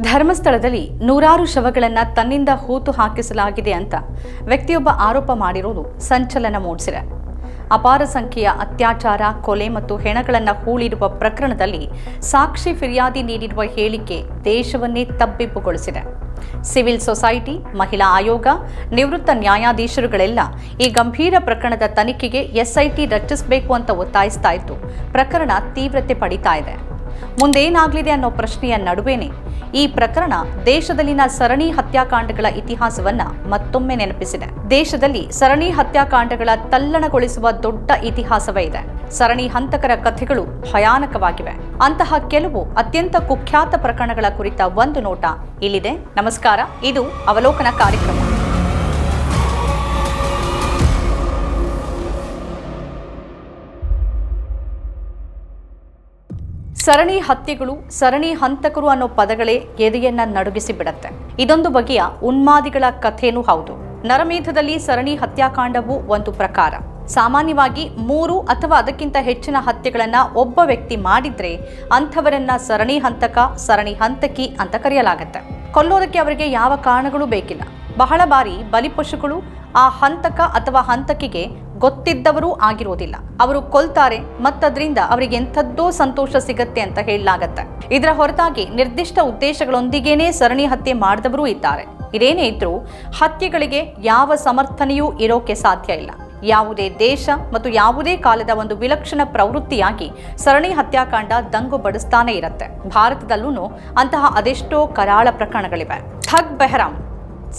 ಧರ್ಮಸ್ಥಳದಲ್ಲಿ ನೂರಾರು ಶವಗಳನ್ನು ತನ್ನಿಂದ ಹೂತು ಹಾಕಿಸಲಾಗಿದೆ ಅಂತ ವ್ಯಕ್ತಿಯೊಬ್ಬ ಆರೋಪ ಮಾಡಿರುವುದು ಸಂಚಲನ ಮೂಡಿಸಿದೆ. ಅಪಾರ ಸಂಖ್ಯೆಯ ಅತ್ಯಾಚಾರ, ಕೊಲೆ ಮತ್ತು ಹೆಣಗಳನ್ನು ಹೂಳಿರುವ ಪ್ರಕರಣದಲ್ಲಿ ಸಾಕ್ಷಿ ಫಿರ್ಯಾದಿ ನೀಡಿರುವ ಹೇಳಿಕೆ ದೇಶವನ್ನೇ ತಬ್ಬಿಬ್ಬುಗೊಳಿಸಿದೆ. ಸಿವಿಲ್ ಸೊಸೈಟಿ, ಮಹಿಳಾ ಆಯೋಗ, ನಿವೃತ್ತ ನ್ಯಾಯಾಧೀಶರುಗಳೆಲ್ಲ ಈ ಗಂಭೀರ ಪ್ರಕರಣದ ತನಿಖೆಗೆ ಎಸ್ಐಟಿ ರಚಿಸಬೇಕು ಅಂತ ಒತ್ತಾಯಿಸ್ತಾ ಇತ್ತು. ಪ್ರಕರಣ ತೀವ್ರತೆ ಪಡಿತಾ ಇದೆ. ಮುಂದೇನಾಗಲಿದೆ ಅನ್ನೋ ಪ್ರಶ್ನೆಯ ನಡುವೆನೇ ಈ ಪ್ರಕರಣ ದೇಶದಲ್ಲಿನ ಸರಣಿ ಹತ್ಯಾಕಾಂಡಗಳ ಇತಿಹಾಸವನ್ನ ಮತ್ತೊಮ್ಮೆ ನೆನಪಿಸಿದೆ. ದೇಶದಲ್ಲಿ ಸರಣಿ ಹತ್ಯಾಕಾಂಡಗಳ ತಲ್ಲಣಗೊಳಿಸುವ ದೊಡ್ಡ ಇತಿಹಾಸವೇ ಇದೆ. ಸರಣಿ ಹಂತಕರ ಕಥೆಗಳು ಭಯಾನಕವಾಗಿವೆ. ಅಂತಹ ಕೆಲವು ಅತ್ಯಂತ ಕುಖ್ಯಾತ ಪ್ರಕರಣಗಳ ಕುರಿತ ಒಂದು ನೋಟ ಇಲ್ಲಿದೆ. ನಮಸ್ಕಾರ, ಇದು ಅವಲೋಕನ ಕಾರ್ಯಕ್ರಮ. ಸರಣಿ ಹತ್ಯೆಗಳು, ಸರಣಿ ಹಂತಕರು ಅನ್ನೋ ಪದಗಳೇ ಎದೆಯನ್ನ ನಡುಗಿಸಿ ಬಿಡತ್ತೆ. ಇದೊಂದು ಬಗೆಯ ಉನ್ಮಾದಿಗಳ ಕಥೆನೂ ಹೌದು. ನರಮೇಧದಲ್ಲಿ ಸರಣಿ ಹತ್ಯಾಕಾಂಡವು ಒಂದು ಪ್ರಕಾರ. ಸಾಮಾನ್ಯವಾಗಿ ಮೂರು ಅಥವಾ ಅದಕ್ಕಿಂತ ಹೆಚ್ಚಿನ ಹತ್ಯೆಗಳನ್ನು ಒಬ್ಬ ವ್ಯಕ್ತಿ ಮಾಡಿದ್ರೆ ಅಂಥವರನ್ನ ಸರಣಿ ಹಂತಕ, ಸರಣಿ ಹಂತಕಿ ಅಂತ ಕರೆಯಲಾಗತ್ತೆ. ಕೊಲ್ಲೋದಕ್ಕೆ ಅವರಿಗೆ ಯಾವ ಕಾರಣಗಳು ಬೇಕಿಲ್ಲ. ಬಹಳ ಬಾರಿ ಬಲಿಪಶುಗಳು ಆ ಹಂತಕ ಅಥವಾ ಹಂತಕಿಗೆ ಗೊತ್ತಿದ್ದವರೂ ಆಗಿರೋದಿಲ್ಲ. ಅವರು ಕೊಲ್ತಾರೆ, ಮತ್ತದ್ರಿಂದ ಅವರಿಗೆ ಎಂಥದ್ದೋ ಸಂತೋಷ ಸಿಗತ್ತೆ ಅಂತ ಹೇಳಲಾಗತ್ತೆ. ಇದರ ಹೊರತಾಗಿ ನಿರ್ದಿಷ್ಟ ಉದ್ದೇಶಗಳೊಂದಿಗೇನೆ ಸರಣಿ ಹತ್ಯೆ ಮಾಡಿದವರೂ ಇದ್ದಾರೆ. ಇದೇನೇ ಇದ್ರೂ ಹತ್ಯೆಗಳಿಗೆ ಯಾವ ಸಮರ್ಥನೆಯೂ ಇರೋಕೆ ಸಾಧ್ಯ ಇಲ್ಲ. ಯಾವುದೇ ದೇಶ ಮತ್ತು ಯಾವುದೇ ಕಾಲದ ಒಂದು ವಿಲಕ್ಷಣ ಪ್ರವೃತ್ತಿಯಾಗಿ ಸರಣಿ ಹತ್ಯಾಕಾಂಡ ದಂಗು ಬಡಿಸ್ತಾನೆ ಇರುತ್ತೆ. ಭಾರತದಲ್ಲೂ ಅಂತಹ ಅದೆಷ್ಟೋ ಕರಾಳ ಪ್ರಕರಣಗಳಿವೆ. ಥಗ್ ಬೆಹರಾಮ್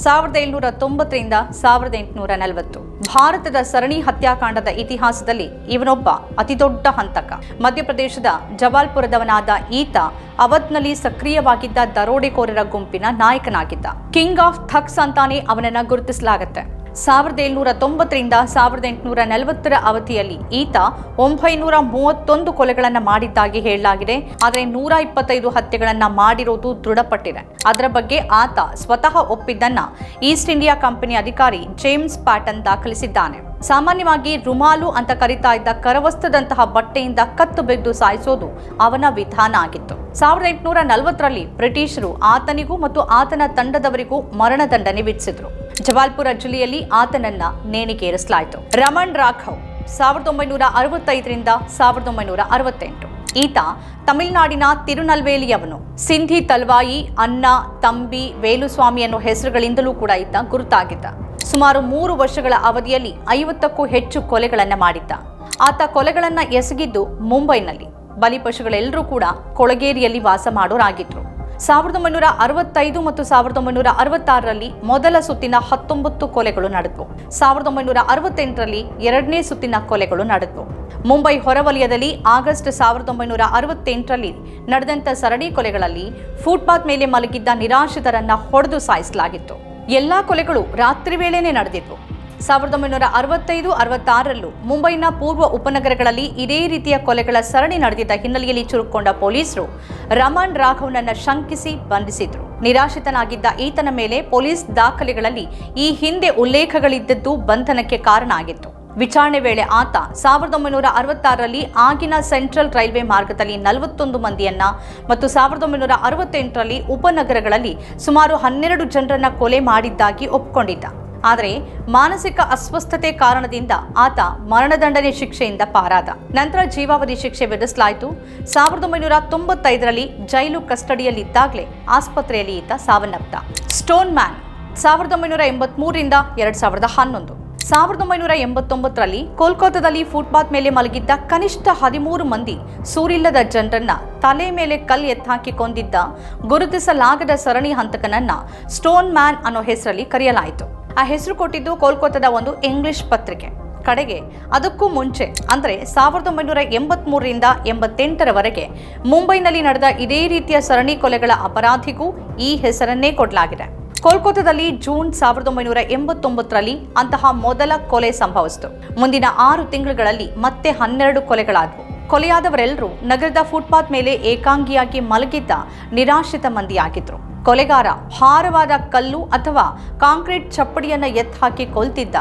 ಸಾವಿರದ ಏಳ್ನೂರ ತೊಂಬತ್ತರಿಂದ ಸಾವಿರದ ಎಂಟುನೂರ ನಲವತ್ತು. ಭಾರತದ ಸರಣಿ ಹತ್ಯಾಕಾಂಡದ ಇತಿಹಾಸದಲ್ಲಿ ಇವನೊಬ್ಬ ಅತಿದೊಡ್ಡ ಹಂತಕ. ಮಧ್ಯಪ್ರದೇಶದ ಜಬಾಲ್ಪುರದವನಾದ ಈತ ಅವಧ್ನಲ್ಲಿ ಸಕ್ರಿಯವಾಗಿದ್ದ ದರೋಡೆಕೋರರ ಗುಂಪಿನ ನಾಯಕನಾಗಿದ್ದ. ಕಿಂಗ್ ಆಫ್ ಥಕ್ಸ್ ಅಂತಾನೆ ಅವನನ್ನ ಗುರುತಿಸಲಾಗತ್ತೆ. ಸಾವಿರದ ಏಳ್ನೂರ ತೊಂಬತ್ತರಿಂದ ಸಾವಿರದ ಎಂಟುನೂರ ನಲವತ್ತರ ಅವಧಿಯಲ್ಲಿ ಈತ ಒಂಬೈನೂರ ಮೂವತ್ತೊಂದು ಕೊಲೆಗಳನ್ನು ಮಾಡಿದ್ದಾಗಿ ಹೇಳಲಾಗಿದೆ. ಆದರೆ ನೂರ ಇಪ್ಪತ್ತೈದು ಹತ್ಯೆಗಳನ್ನ ಮಾಡಿರೋದು ದೃಢಪಟ್ಟಿದೆ. ಅದರ ಬಗ್ಗೆ ಆತ ಸ್ವತಃ ಒಪ್ಪಿದ್ದನ್ನ ಈಸ್ಟ್ ಇಂಡಿಯಾ ಕಂಪನಿ ಅಧಿಕಾರಿ ಜೇಮ್ಸ್ ಪ್ಯಾಟನ್ ದಾಖಲಿಸಿದ್ದಾನೆ. ಸಾಮಾನ್ಯವಾಗಿ ರುಮಾಲು ಅಂತ ಕರಿತಾ ಇದ್ದ ಕರವಸ್ತದಂತಹ ಬಟ್ಟೆಯಿಂದ ಕತ್ತು ಬೆದ್ದು ಸಾಯಿಸೋದು ಅವನ ವಿಧಾನ ಆಗಿತ್ತು. ಸಾವಿರದ ಎಂಟುನೂರ ನಲವತ್ತರಲ್ಲಿ ಬ್ರಿಟಿಷರು ಆತನಿಗೂ ಮತ್ತು ಆತನ ತಂಡದವರಿಗೂ ಮರಣದಂಡನೆ ವಿಧಿಸಿದ್ರು. ಜವಾಲ್ಪುರ ಜಿಲ್ಲೆಯಲ್ಲಿ ಆತನನ್ನ ನೇಣಿಗೇರಿಸಲಾಯಿತು ರಮಣ್ ರಾಘವ್ ಸಾವಿರದ ಒಂಬೈನೂರ ಅರವತ್ತೈದರಿಂದ ಸಾವಿರದ ಒಂಬೈನೂರ ಅರವತ್ತೆಂಟು. ಈತ ತಮಿಳುನಾಡಿನ ತಿರುನಲ್ವೇಲಿಯವನು. ಸಿಂಧಿ ತಲ್ವಾಯಿ ಅನ್ನ ತಂಬಿ ವೇಲುಸ್ವಾಮಿ ಅನ್ನೋ ಹೆಸರುಗಳಿಂದಲೂ ಕೂಡ ಈತ ಗುರುತಾಗಿದ್ದ. ಸುಮಾರು ಮೂರು ವರ್ಷಗಳ ಅವಧಿಯಲ್ಲಿ ಐವತ್ತಕ್ಕೂ ಹೆಚ್ಚು ಕೊಲೆಗಳನ್ನು ಮಾಡಿದ್ದ. ಆತ ಕೊಲೆಗಳನ್ನು ಎಸಗಿದ್ದು ಮುಂಬೈನಲ್ಲಿ. ಬಲಿಪಶುಗಳೆಲ್ಲರೂ ಕೂಡ ಕೊಳಗೇರಿಯಲ್ಲಿ ವಾಸ ಮಾಡೋರಾಗಿದ್ರು. ಸಾವಿರದ ಒಂಬೈನೂರ ಅರವತ್ತೈದು ಮತ್ತು ಸಾವಿರದ ಒಂಬೈನೂರ ಅರವತ್ತಾರರಲ್ಲಿ ಮೊದಲ ಸುತ್ತಿನ ಹತ್ತೊಂಬತ್ತು ಕೊಲೆಗಳು ನಡೆದವು. ಸಾವಿರದ ಒಂಬೈನೂರ ಅರವತ್ತೆಂಟರಲ್ಲಿ ಎರಡನೇ ಸುತ್ತಿನ ಕೊಲೆಗಳು ನಡೆದವು. ಮುಂಬೈ ಹೊರವಲಯದಲ್ಲಿ ಆಗಸ್ಟ್ ಸಾವಿರದ ಒಂಬೈನೂರ ಅರವತ್ತೆಂಟರಲ್ಲಿ ನಡೆದಂಥ ಸರಣಿ ಕೊಲೆಗಳಲ್ಲಿ ಫುಟ್ಪಾತ್ ಮೇಲೆ ಮಲಗಿದ್ದ ನಿರಾಶ್ರಿತರನ್ನ ಹೊಡೆದು ಸಾಯಿಸಲಾಗಿತ್ತು. ಎಲ್ಲಾ ಕೊಲೆಗಳು ರಾತ್ರಿ ವೇಳೆನೇ ನಡೆದಿದ್ವು. ಸಾವಿರದ ಒಂಬೈನೂರ ಅರವತ್ತೈದು, ಅರವತ್ತಾರರಲ್ಲೂ ಮುಂಬೈನ ಪೂರ್ವ ಉಪನಗರಗಳಲ್ಲಿ ಇದೇ ರೀತಿಯ ಕೊಲೆಗಳ ಸರಣಿ ನಡೆದಿದ್ದ ಹಿನ್ನೆಲೆಯಲ್ಲಿ ಚುರುಕೊಂಡ ಪೊಲೀಸರು ರಮಣ್ ರಾಘವ್ನನ್ನು ಶಂಕಿಸಿ ಬಂಧಿಸಿದ್ರು. ನಿರಾಶ್ರಿತನಾಗಿದ್ದ ಈತನ ಮೇಲೆ ಪೊಲೀಸ್ ದಾಖಲೆಗಳಲ್ಲಿ ಈ ಹಿಂದೆ ಉಲ್ಲೇಖಗಳಿದ್ದದ್ದು ಬಂಧನಕ್ಕೆ ಕಾರಣ ಆಗಿತ್ತು. ವಿಚಾರಣೆ ವೇಳೆ ಆತ ಸಾವಿರದ ಒಂಬೈನೂರ ಅರವತ್ತಾರರಲ್ಲಿ ಆಗಿನ ಸೆಂಟ್ರಲ್ ರೈಲ್ವೆ ಮಾರ್ಗದಲ್ಲಿ ನಲವತ್ತೊಂದು ಮಂದಿಯನ್ನ ಮತ್ತು ಸಾವಿರದ ಒಂಬೈನೂರ ಅರವತ್ತೆಂಟರಲ್ಲಿ ಉಪನಗರಗಳಲ್ಲಿ ಸುಮಾರು ಹನ್ನೆರಡು ಜನರನ್ನ ಕೊಲೆ ಮಾಡಿದ್ದಾಗಿ ಒಪ್ಪಿಕೊಂಡಿದ್ದ. ಆದರೆ ಮಾನಸಿಕ ಅಸ್ವಸ್ಥತೆ ಕಾರಣದಿಂದ ಆತ ಮರಣದಂಡನೆ ಶಿಕ್ಷೆಯಿಂದ ಪಾರಾದ. ನಂತರ ಜೀವಾವಧಿ ಶಿಕ್ಷೆ ವಿಧಿಸಲಾಯಿತು. ಸಾವಿರದ ಒಂಬೈನೂರ ತೊಂಬತ್ತೈದರಲ್ಲಿ ಜೈಲು ಕಸ್ಟಡಿಯಲ್ಲಿದ್ದಾಗಲೇ ಆಸ್ಪತ್ರೆಯಲ್ಲಿ ಈತ ಸಾವನ್ನಪ್ಪ ಸ್ಟೋನ್ ಮ್ಯಾನ್, ಸಾವಿರದ ಒಂಬೈನೂರ ಎಂಬತ್ಮೂರರಿಂದ ಎರಡು ಸಾವಿರದ ಹನ್ನೊಂದು. ಸಾವಿರದ ಒಂಬೈನೂರ ಎಂಬತ್ತೊಂಬತ್ತರಲ್ಲಿ ಕೋಲ್ಕತ್ತಾದಲ್ಲಿ ಫುಟ್ಪಾತ್ ಮೇಲೆ ಮಲಗಿದ್ದ ಕನಿಷ್ಠ ಹದಿಮೂರು ಮಂದಿ ಸೂರಿಲ್ಲದ ಜನರನ್ನ ತಲೆ ಮೇಲೆ ಕಲ್ ಎತ್ತಾಕಿ ಕೊಂದಿದ್ದ ಗುರುತಿಸಲಾಗದ ಸರಣಿ ಹಂತಕನನ್ನ ಸ್ಟೋನ್ ಮ್ಯಾನ್ ಅನ್ನೋ ಹೆಸರಲ್ಲಿ ಕರೆಯಲಾಯಿತು. ಆ ಹೆಸರು ಕೊಟ್ಟಿದ್ದು ಕೋಲ್ಕತ್ತಾದ ಒಂದು ಇಂಗ್ಲಿಷ್ ಪತ್ರಿಕೆ. ಕಡೆಗೆ, ಅದಕ್ಕೂ ಮುಂಚೆ, ಅಂದರೆ ಸಾವಿರದ ಒಂಬೈನೂರ ಎಂಬತ್ಮೂರರಿಂದ ಎಂಬತ್ತೆಂಟರವರೆಗೆ ಮುಂಬೈನಲ್ಲಿ ನಡೆದ ಇದೇ ರೀತಿಯ ಸರಣಿ ಕೊಲೆಗಳ ಅಪರಾಧಿಗೂ ಈ ಹೆಸರನ್ನೇ ಕೊಡಲಾಗಿದೆ. ಕೋಲ್ಕತ್ತಾದಲ್ಲಿ ಜೂನ್ ಸಾವಿರದ ಒಂಬೈನೂರ ಎಂಬತ್ತೊಂಬತ್ತರಲ್ಲಿ ಅಂತಹ ಮೊದಲ ಕೊಲೆ ಸಂಭವಿಸಿತು. ಮುಂದಿನ ಆರು ತಿಂಗಳುಗಳಲ್ಲಿ ಮತ್ತೆ ಹನ್ನೆರಡು ಕೊಲೆಗಳಾದವು. ಕೊಲೆಯಾದವರೆಲ್ಲರೂ ನಗರದ ಫುಟ್ಪಾತ್ ಮೇಲೆ ಏಕಾಂಗಿಯಾಗಿ ಮಲಗಿದ್ದ ನಿರಾಶ್ರಿತ ಮಂದಿಯಾಗಿದ್ರು. ಕೊಲೆಗಾರ, ಭಾರವಾದ ಕಲ್ಲು ಅಥವಾ ಕಾಂಕ್ರೀಟ್ ಚಪ್ಪಡಿಯನ್ನು ಎತ್ತಾಕಿ ಕೊಲ್ತಿದ್ದ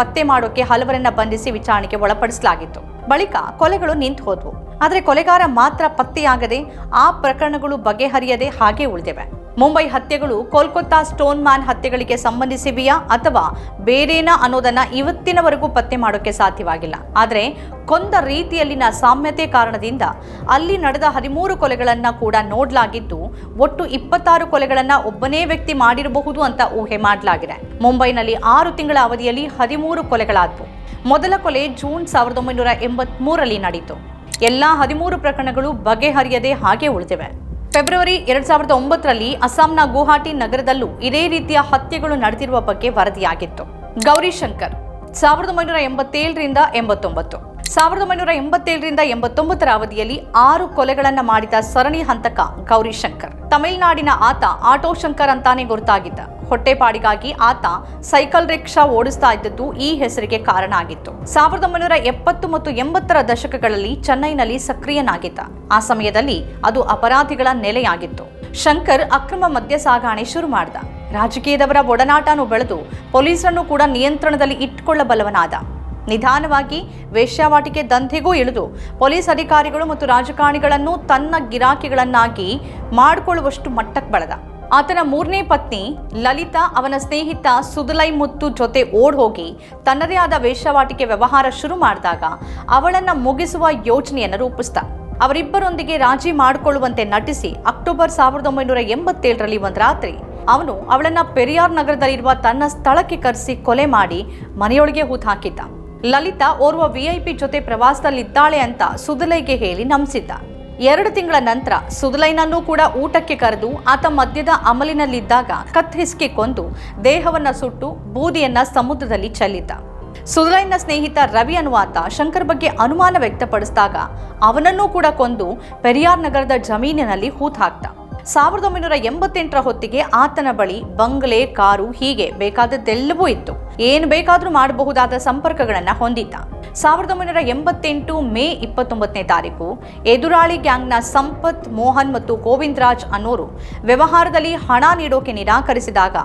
ಪತ್ತೆ ಮಾಡೋಕೆ ಹಲವರನ್ನ ಬಂಧಿಸಿ ವಿಚಾರಣೆಗೆ ಒಳಪಡಿಸಲಾಗಿತ್ತು. ಬಳಿಕ ಕೊಲೆಗಳು ನಿಂತು ಹೋದ್ವು. ಆದರೆ ಕೊಲೆಗಾರ ಮಾತ್ರ ಪತ್ತೆಯಾಗದೆ ಆ ಪ್ರಕರಣಗಳು ಬಗೆಹರಿಯದೆ ಹಾಗೆ ಉಳಿದಿವೆ. ಮುಂಬೈ ಹತ್ಯೆಗಳು ಕೋಲ್ಕತ್ತಾ ಸ್ಟೋನ್ ಮ್ಯಾನ್ ಹತ್ಯೆಗಳಿಗೆ ಸಂಬಂಧಿಸಿವೆಯಾ ಅಥವಾ ಬೇರೇನಾ ಅನ್ನೋದನ್ನ ಇವತ್ತಿನವರೆಗೂ ಪತ್ತೆ ಮಾಡೋಕೆ ಸಾಧ್ಯವಾಗಿಲ್ಲ. ಆದರೆ ಕೊಂದ ರೀತಿಯಲ್ಲಿನ ಸಾಮ್ಯತೆ ಕಾರಣದಿಂದ ಅಲ್ಲಿ ನಡೆದ ಹದಿಮೂರು ಕೊಲೆಗಳನ್ನ ಕೂಡ ನೋಡಲಾಗಿದ್ದು ಒಟ್ಟು ಇಪ್ಪತ್ತಾರು ಕೊಲೆಗಳನ್ನ ಒಬ್ಬನೇ ವ್ಯಕ್ತಿ ಮಾಡಿರಬಹುದು ಅಂತ ಊಹೆ ಮಾಡಲಾಗಿದೆ. ಮುಂಬೈನಲ್ಲಿ ಆರು ತಿಂಗಳ ಅವಧಿಯಲ್ಲಿ ಹದಿಮೂರು ಕೊಲೆಗಳಾದವು. ಮೊದಲ ಕೊಲೆ ಜೂನ್ ಸಾವಿರದ ಒಂಬೈನೂರ ಎಂಬತ್ಮೂರರಲ್ಲಿ ನಡೆಯಿತು. ಎಲ್ಲಾ ಹದಿಮೂರು ಪ್ರಕರಣಗಳು ಬಗೆಹರಿಯದೆ ಹಾಗೆ ಉಳಿದಿವೆ. ಫೆಬ್ರವರಿ ಎರಡ್ ಸಾವಿರದ ಒಂಬತ್ತರಲ್ಲಿ ಅಸ್ಸಾಂನ ಗುವಾಹಟಿ ನಗರದಲ್ಲೂ ಇದೇ ರೀತಿಯ ಹತ್ಯೆಗಳು ನಡೆದಿರುವ ಬಗ್ಗೆ ವರದಿಯಾಗಿತ್ತು. ಗೌರಿಶಂಕರ್, ಸಾವಿರದ ಒಂಬೈನೂರ ಎಂಬತ್ತೇಳರಿಂದ ಎಂಬತ್ತೊಂಬತ್ತು. ಸಾವಿರದ ಒಂಬೈನೂರ ಎಂಬತ್ತೇಳರಿಂದ ಎಂಬತ್ತೊಂಬತ್ತರ ಅವಧಿಯಲ್ಲಿ ಆರು ಕೊಲೆಗಳನ್ನು ಮಾಡಿದ ಸರಣಿ ಹಂತಕ ಗೌರಿಶಂಕರ್ ತಮಿಳುನಾಡಿನ ಆತ ಆಟೋ ಶಂಕರ್ ಅಂತಾನೆ ಗುರುತಾಗಿದ್ದ. ಹೊಟ್ಟೆಪಾಡಿಗಾಗಿ ಆತ ಸೈಕಲ್ ರಿಕ್ಷಾ ಓಡಿಸ್ತಾ ಇದ್ದದ್ದು ಈ ಹೆಸರಿಗೆ ಕಾರಣ ಆಗಿತ್ತು. ಸಾವಿರದ ಒಂಬೈನೂರ ಎಪ್ಪತ್ತು ಮತ್ತು ಎಂಬತ್ತರ ದಶಕಗಳಲ್ಲಿ ಚೆನ್ನೈನಲ್ಲಿ ಸಕ್ರಿಯನಾಗಿದ್ದ. ಆ ಸಮಯದಲ್ಲಿ ಅದು ಅಪರಾಧಿಗಳ ನೆಲೆಯಾಗಿತ್ತು. ಶಂಕರ್ ಅಕ್ರಮ ಮದ್ಯ ಸಾಗಾಣೆ ಶುರು ಮಾಡಿದ. ರಾಜಕೀಯದವರ ಒಡನಾಟನೂ ಬೆಳೆದು ಪೊಲೀಸರನ್ನು ಕೂಡ ನಿಯಂತ್ರಣದಲ್ಲಿ ಇಟ್ಟುಕೊಳ್ಳಬಲ್ಲವನಾದ. ನಿಧಾನವಾಗಿ ವೇಶ್ಯಾವಾಟಿಕೆ ದಂಧೆಗೂ ಇಳಿದು ಪೊಲೀಸ್ ಅಧಿಕಾರಿಗಳು ಮತ್ತು ರಾಜಕಾರಣಿಗಳನ್ನು ತನ್ನ ಗಿರಾಕಿಗಳನ್ನಾಗಿ ಮಾಡಿಕೊಳ್ಳುವಷ್ಟು ಮಟ್ಟಕ್ಕೆ ಬಳದ. ಆತನ ಮೂರನೇ ಪತ್ನಿ ಲಲಿತಾ ಅವನ ಸ್ನೇಹಿತ ಸುದಲೈ ಮುತ್ತು ಜೊತೆ ಓಡ್ ಹೋಗಿ ತನ್ನದೇ ಆದ ವೇಶ್ಯಾವಾಟಿಕೆ ವ್ಯವಹಾರ ಶುರು ಮಾಡಿದಾಗ ಅವಳನ್ನ ಮುಗಿಸುವ ಯೋಜನೆಯನ್ನು ರೂಪಿಸಿದ. ಅವರಿಬ್ಬರೊಂದಿಗೆ ರಾಜಿ ಮಾಡಿಕೊಳ್ಳುವಂತೆ ನಟಿಸಿ ಅಕ್ಟೋಬರ್ ಸಾವಿರದ ಒಂಬೈನೂರ ಎಂಬತ್ತೇಳರಲ್ಲಿ ಒಂದು ರಾತ್ರಿ ಅವನು ಅವಳನ್ನ ಪೆರಿಯಾರ್ ನಗರದಲ್ಲಿರುವ ತನ್ನ ಸ್ಥಳಕ್ಕೆ ಕರೆಸಿ ಕೊಲೆ ಮಾಡಿ ಮನೆಯೊಳಗೆ ಹೂತು ಹಾಕಿದ್ದ. ಲಲಿತಾ ಓರ್ವ ವಿಐಪಿ ಜೊತೆ ಪ್ರವಾಸದಲ್ಲಿದ್ದಾಳೆ ಅಂತ ಸುದಲೈಗೆ ಹೇಳಿ ನಂಬಿಸಿದ್ದ. ಎರಡು ತಿಂಗಳ ನಂತರ ಸುದಲೈನನ್ನೂ ಕೂಡ ಊಟಕ್ಕೆ ಕರೆದು ಆತ ಮದ್ಯದ ಅಮಲಿನಲ್ಲಿದ್ದಾಗ ಕತ್ತರಿಸಿ ಕೊಂದು ದೇಹವನ್ನ ಸುಟ್ಟು ಬೂದಿಯನ್ನ ಸಮುದ್ರದಲ್ಲಿ ಚೆಲ್ಲಿದ್ದ. ಸುದಲೈನ ಸ್ನೇಹಿತ ರವಿ ಅನುವಾತ ಶಂಕರ್ ಬಗ್ಗೆ ಅನುಮಾನ ವ್ಯಕ್ತಪಡಿಸಿದಾಗ ಅವನನ್ನೂ ಕೂಡ ಕೊಂದು ಪೆರಿಯಾರ್ ನಗರದ ಜಮೀನಿನಲ್ಲಿ ಹೂತ್ ಹಾಕ್ತ ಸಾವಿರದ ಒಂಬೈನೂರ ಎಂಬತ್ತೆಂಟರ ಹೊತ್ತಿಗೆ ಆತನ ಬಳಿ ಬಂಗ್ಲೆ, ಕಾರು ಹೀಗೆ ಬೇಕಾದದ್ದೆಲ್ಲವೂ ಇತ್ತು. ಏನು ಬೇಕಾದರೂ ಮಾಡಬಹುದಾದ ಸಂಪರ್ಕಗಳನ್ನು ಹೊಂದಿದ್ದ. ಸಾವಿರದ ಒಂಬೈನೂರ ಎಂಬತ್ತೆಂಟು ಮೇ ಇಪ್ಪತ್ತೊಂಬತ್ತನೇ ತಾರೀಕು ಎದುರಾಳಿ ಗ್ಯಾಂಗ್ನ ಸಂಪತ್, ಮೋಹನ್ ಮತ್ತು ಗೋವಿಂದ್ ರಾಜ್ ಅನ್ನೋರು ವ್ಯವಹಾರದಲ್ಲಿ ಹಣ ನೀಡೋಕೆ ನಿರಾಕರಿಸಿದಾಗ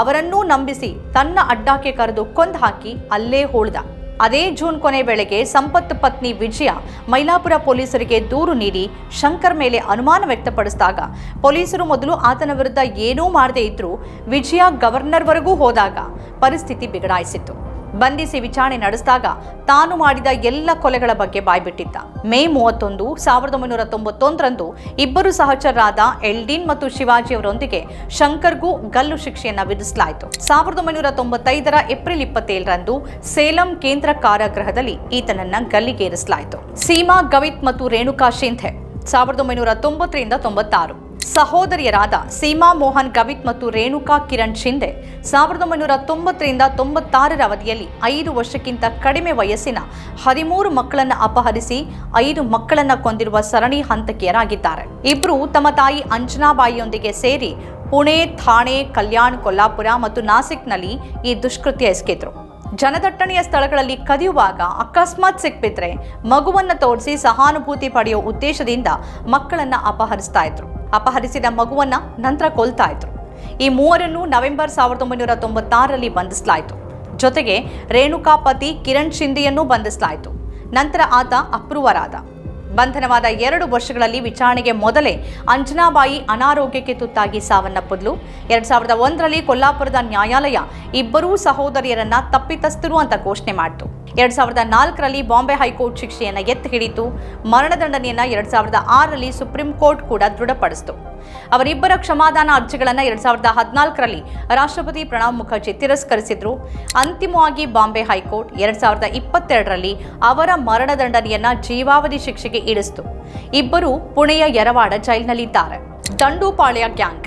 ಅವರನ್ನೂ ನಂಬಿಸಿ ತನ್ನ ಅಡ್ಡಕ್ಕೆ ಕರೆದು ಕೊಂದು ಹಾಕಿ ಅಲ್ಲೇ ಹೋಳ್ದ. ಅದೇ ಜೂನ್ ಕೊನೆ ವೇಳೆಗೆ ಸಂಪತ್ ಪತ್ನಿ ವಿಜಯ ಮೈಲಾಪುರ ಪೊಲೀಸರಿಗೆ ದೂರು ನೀಡಿ ಶಂಕರ್ ಮೇಲೆ ಅನುಮಾನ ವ್ಯಕ್ತಪಡಿಸಿದಾಗ ಪೊಲೀಸರು ಮೊದಲು ಆತನ ವಿರುದ್ಧ ಏನೂ ಮಾಡದೇ ಇದ್ರೂ ವಿಜಯ ಗವರ್ನರ್ವರೆಗೂ ಹೋದಾಗ ಪರಿಸ್ಥಿತಿ ಬಿಗಡಾಯಿಸಿತ್ತು. ಬಂಧಿಸಿ ವಿಚಾರಣೆ ನಡೆಸಿದಾಗ ತಾನು ಮಾಡಿದ ಎಲ್ಲ ಕೊಲೆಗಳ ಬಗ್ಗೆ ಬಾಯ್ಬಿಟ್ಟಿದ್ದ. ಮೇ ಮೂವತ್ತೊಂದು ಸಾವಿರದ ಒಂಬೈನೂರ ತೊಂಬತ್ತೊಂದರಂದು ಇಬ್ಬರು ಸಹಚರರಾದ ಎಲ್ಡಿನ್ ಮತ್ತು ಶಿವಾಜಿ ಅವರೊಂದಿಗೆ ಶಂಕರ್ಗೂ ಗಲ್ಲು ಶಿಕ್ಷೆಯನ್ನ ವಿಧಿಸಲಾಯಿತು. ಸಾವಿರದ ಒಂಬೈನೂರ ತೊಂಬತ್ತೈದರ ಏಪ್ರಿಲ್ ಇಪ್ಪತ್ತೇಳರಂದು ಸೇಲಂ ಕೇಂದ್ರ ಕಾರಾಗೃಹದಲ್ಲಿ ಈತನನ್ನ ಗಲ್ಲಿಗೇರಿಸಲಾಯಿತು. ಸೀಮಾ ಗವಿತ್ ಮತ್ತು ರೇಣುಕಾ ಶಿಂಧೆ, ಸಾವಿರದ ಒಂಬೈನೂರ ತೊಂಬತ್ತರಿಂದ ತೊಂಬತ್ತಾರು. ಸಹೋದರಿಯರಾದ ಸೀಮಾ ಮೋಹನ್ ಗವಿತ್ ಮತ್ತು ರೇಣುಕಾ ಕಿರಣ್ ಶಿಂದೆ ಸಾವಿರದ ಒಂಬೈನೂರ ತೊಂಬತ್ತರಿಂದ ತೊಂಬತ್ತಾರರ ಅವಧಿಯಲ್ಲಿ ಐದು ವರ್ಷಕ್ಕಿಂತ ಕಡಿಮೆ ವಯಸ್ಸಿನ ಹದಿಮೂರು ಮಕ್ಕಳನ್ನು ಅಪಹರಿಸಿ ಐದು ಮಕ್ಕಳನ್ನು ಕೊಂದಿರುವ ಸರಣಿ ಹಂತಕಿಯರಾಗಿದ್ದಾರೆ. ಇಬ್ಬರು ತಮ್ಮ ತಾಯಿ ಅಂಜನಾಬಾಯಿಯೊಂದಿಗೆ ಸೇರಿ ಪುಣೆ ಥಾಣೆ ಕಲ್ಯಾಣ್, ಕೊಲ್ಲಾಪುರ ಮತ್ತು ನಾಸಿಕ್ನಲ್ಲಿ ಈ ದುಷ್ಕೃತ್ಯ ಎಸಗಿದ್ರು. ಜನದಟ್ಟಣೆಯ ಸ್ಥಳಗಳಲ್ಲಿ ಕದಿಯುವಾಗ ಅಕಸ್ಮಾತ್ ಸಿಕ್ಬಿದ್ರೆ ಮಗುವನ್ನ ತೋರಿಸಿ ಸಹಾನುಭೂತಿ ಪಡೆಯುವ ಉದ್ದೇಶದಿಂದ ಮಕ್ಕಳನ್ನ ಅಪಹರಿಸ್ತಾ ಇದ್ರು. ಅಪಹರಿಸಿದ ಮಗುವನ್ನ ನಂತರ ಕೊಲ್ತಾ ಇದ್ರು. ಈ ಮೂವರನ್ನು ನವೆಂಬರ್ ಸಾವಿರದ ಒಂಬೈನೂರ ತೊಂಬತ್ತಾರರಲ್ಲಿ ಬಂಧಿಸಲಾಯಿತು. ಜೊತೆಗೆ ರೇಣುಕಾ ಪತಿ ಕಿರಣ್ ಶಿಂದೆಯನ್ನು ಬಂಧಿಸಲಾಯಿತು. ನಂತರ ಆತ ಅಪ್ರೂವರಾದ. ಬಂಧನವಾದ ಎರಡು ವರ್ಷಗಳಲ್ಲಿ ವಿಚಾರಣೆಗೆ ಮೊದಲೇ ಅಂಜನಾಬಾಯಿ ಅನಾರೋಗ್ಯಕ್ಕೆ ತುತ್ತಾಗಿ ಸಾವನ್ನಪ್ಪಿದ್ಲು. ಎರಡ್ ಸಾವಿರದ ಒಂದರಲ್ಲಿ ಕೊಲ್ಲಾಪುರದ ನ್ಯಾಯಾಲಯ ಇಬ್ಬರೂ ಸಹೋದರಿಯರನ್ನ ತಪ್ಪಿತಸ್ಥರು ಅಂತ ಘೋಷಣೆ ಮಾಡಿತು. ಎರಡ್ ಸಾವಿರದ ನಾಲ್ಕರಲ್ಲಿ ಬಾಂಬೆ ಹೈಕೋರ್ಟ್ ಶಿಕ್ಷೆಯನ್ನ ಎತ್ತಿ ಹಿಡಿತು. ಮರಣದಂಡನೆಯನ್ನ ಎರಡ್ ಸಾವಿರದ ಆರರಲ್ಲಿ ಸುಪ್ರೀಂ ಕೋರ್ಟ್ ಕೂಡ ದೃಢಪಡಿಸಿತು. ಅವರಿಬ್ಬರ ಕ್ಷಮಾದಾನ ಅರ್ಜಿಗಳನ್ನು ಎರಡ್ ಸಾವಿರದ ಹದಿನಾಲ್ಕರಲ್ಲಿ ರಾಷ್ಟ್ರಪತಿ ಪ್ರಣಬ್ ಮುಖರ್ಜಿ ತಿರಸ್ಕರಿಸಿದ್ರು. ಅಂತಿಮವಾಗಿ ಬಾಂಬೆ ಹೈಕೋರ್ಟ್ ಎರಡ್ ಸಾವಿರದ ಇಪ್ಪತ್ತೆರಡರಲ್ಲಿ ಅವರ ಮರಣದಂಡನೆಯನ್ನ ಜೀವಾವಧಿ ಶಿಕ್ಷೆಗೆ ಇಳಿಸಿತು. ಇಬ್ಬರು ಪುಣೆಯ ಯರವಾಡ ಜೈಲ್ನಲ್ಲಿದ್ದಾರೆ. ದಂಡುಪಾಳ್ಯ ಗ್ಯಾಂಗ್,